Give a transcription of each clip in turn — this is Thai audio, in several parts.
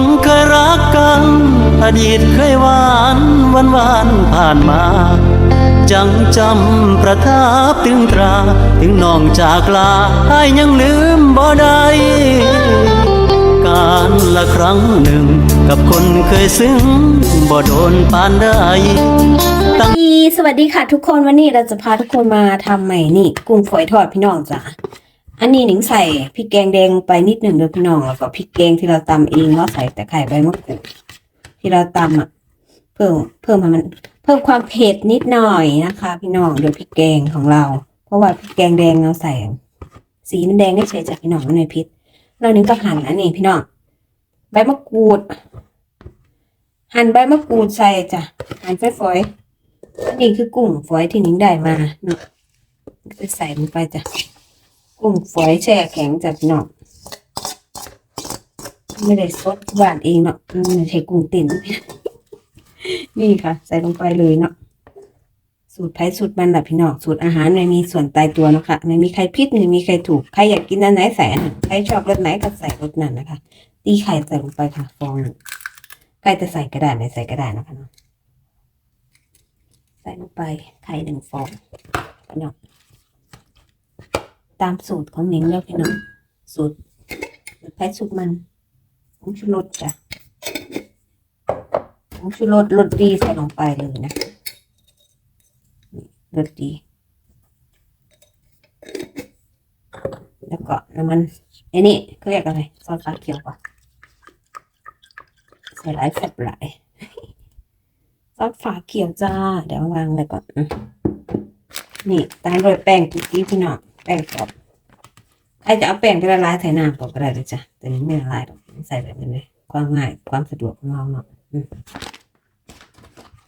คนเคยรักกัน อดีตเคยหวานวันวานผ่านมา จังจำประทับถึงตรา ถึงน้องจากลาอายยังลืมบ่ได้การละครั้งหนึ่ง กับคนเคยซึ้งบ่โดนปานใดตั้งสวัสดีค่ะทุกคนวันนี้เราจะพาทุกคนมาทำใหม่นี่กุ้งฝอยทอดพี่น้องจ้ะ อันนี้หนิงใส่พริกแกงแดงไปนิดหนึ่งเด้อพี่น้องแล้วก็พริกแกงที่เราตำเองเราใส่แต่ไข่ใบมะกรูดที่เราตำอะเพิ่มเพิ่มให้มัน เพิ่มความเผ็ดนิดหน่อยนะคะ พี่น้องโดยพริกแกงของเรา เพราะว่าพริกแกงแดงเราใส่ สีมันแดงได้เฉยจากพี่น้องมันไม่พิษเราหนึ่งก็หั่นอันนี้พี่น้องใบมะกรูด หั่นใบมะกรูดใส่จ้ะหั่นฝอยๆอันนี้คือกุ้งฝอยที่หนิงได้มาเนาะจะใส่ลงไปจ้ะ กุ้งฝอยแช่แข็งจากพี่น้องไม่ได้สดหวานเองเนาะไม่ใช่กุ้งติ่นนี่ค่ะ ใส่ลงไปเลยเนาะสูตรไผ่สูตรมันแบบพี่น้องสูตรอาหารไม่มีส่วนตายตัวเนาะคะไม่มีใครผิดไม่มีใครถูกใครอยากกินอันไหนใส่อันใครชอบรสไหนก็ใส่รสนั้นนะคะ ตีไข่ใส่ลงไปค่ะฟองหนึ่งใครจะใส่กระดาษไหนใส่กระดาษนะคะเนาะใส่ลงไปไข่หนึ่งฟองพี่น้อง ตามสูตรของหนิงแล้วพี่น้องสูตรแพ้สูตรมันผงชูรสจ้ะผงชูรสรสดีใส่ลงไปเลยนะรสดี แล้วก็น้ำมันไอ้นี่เขาเรียกอะไรซอสฟ้าเขียวป่ะใส่หลายแฟบหลายซอสฝาเขียวจ้า เดี๋ยววางเลยก่อนนี่ตามด้วยแป้งคุกกี้พี่น้อง แป้งกรอบใครจะเอาแป้งไปละลายใส่น้ำก่อนก็ได้เลยจ้ะแต่นี้ไม่ละลายหรอกใส่แบบนี้เลยความง่ายความสะดวกของเราเนาะ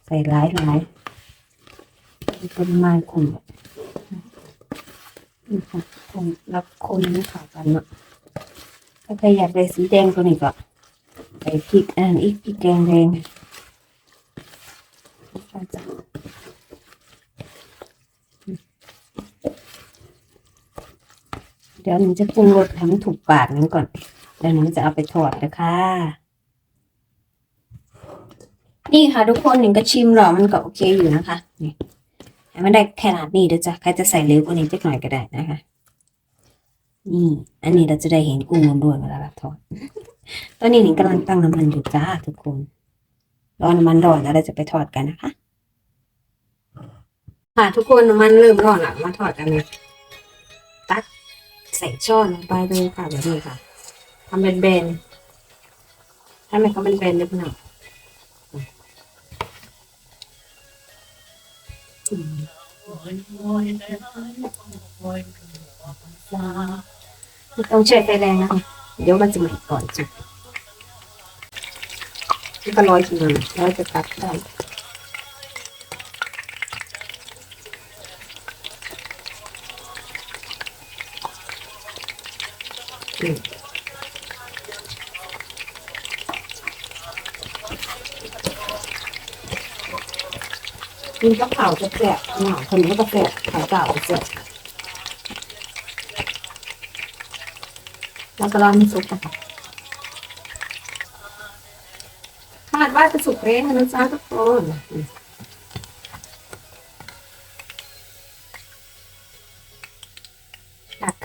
ใส่หลายหลายปริมาณคุณนี่ค่ะคนรับคนนี่ค่ะกันเนาะถ้าใครอยากได้สีแดงตัวนี้ก็ใส่พริกอันอีกพริกแกงแดง เดี๋ยวหนูจะปรุงรสให้มันถูกปากนั้นก่อนเดี๋ยวหนูจะเอาไปทอดนะคะ นี่ค่ะทุกคนหนึ่งก็ชิมหรอมันก็โอเคอยู่นะคะนี่ให้มันได้ขนาดนี้เดี๋ยวจะใครจะใส่เล็กกว่านี้สักหน่อยก็ได้นะคะนี่อันนี้เราจะได้เห็นกุ้งล้วนๆเวลาเราทอด ตอนนี้หนิงกำลังตั้งน้ำมันอยู่จ้าทุกคนรอน้ำมันร้อนแล้วเราจะไปทอดกันนะคะ ค่ะทุกคนน้ำมันเริ่มร้อนละมาทอดกันเลยตัก ส่ช้อนลงไปเลยค่ะแบบนี้ค่ะทำเป็นแบนๆให้มันเขาเป็นแบนๆนิดหน่อยอืมไม่ต้องใช้ไฟแรงนะคะเดี๋ยวมันจะไหม้ก่อนจุดแล้วก็ร้อยทีนึงแล้วจะตัดได้ กินกับข้าจะแซ่บหน่อยคนนี้ก็แซ่บขาวเปล่าก็แซ่บแล้วก็ร้อนสุกนะคะคาดว่าจะสุกเร็วนะจ๊ะทุกคน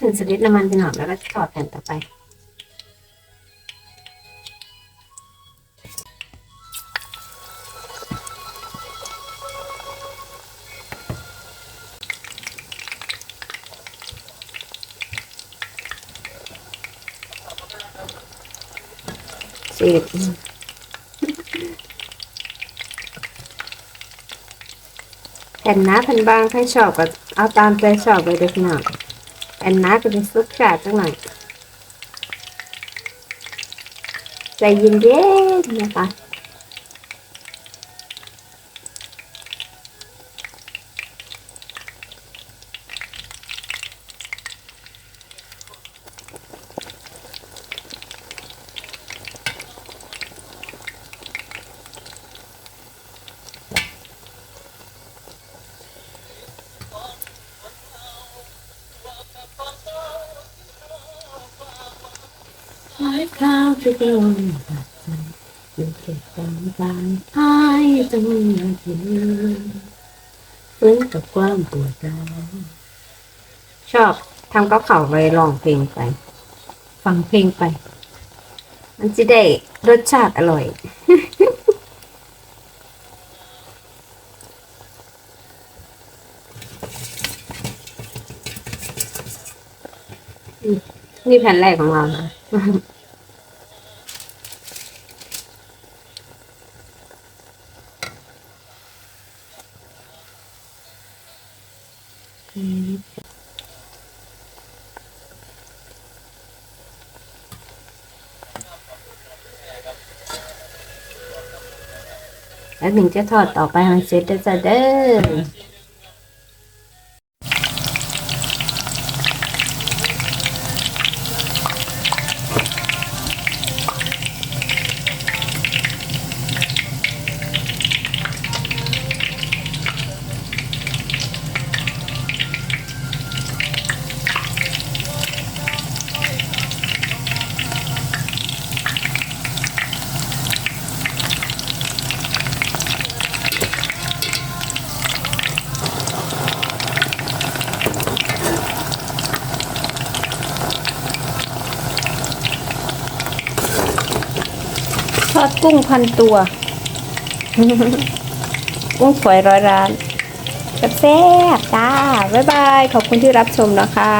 ตักขึ้นสลิดน้ำมันไปหน่อยแล้วก็ทอดแผ่นต่อไปเศษแผ่นหนาแผ่นบางใครชอบก็เอาตามใจชอบเลยเด็กหน่อย อันน้าก็จะซุปขาดจังหน่อยใจเย็นๆนะคะ ข้าวที่เดิมอยู่เก็บความบางหายจนนาทีฟื้นกับความปวดร้าวชอบทำกับเข่าไปร้องเพลงไป ฟังเพลงไป มันจะได้รสชาติอร่อย นี่แผ่นแรกของเรานะ แล้วมิงจะทอดต่อไปให้เสร็จแล้วจ้ะเด้อ อดกุ้งพันตัว กุ้งฝอยร้อยร้านแซ่บจ้า บ๊ายบาย ขอบคุณที่รับชมนะคะ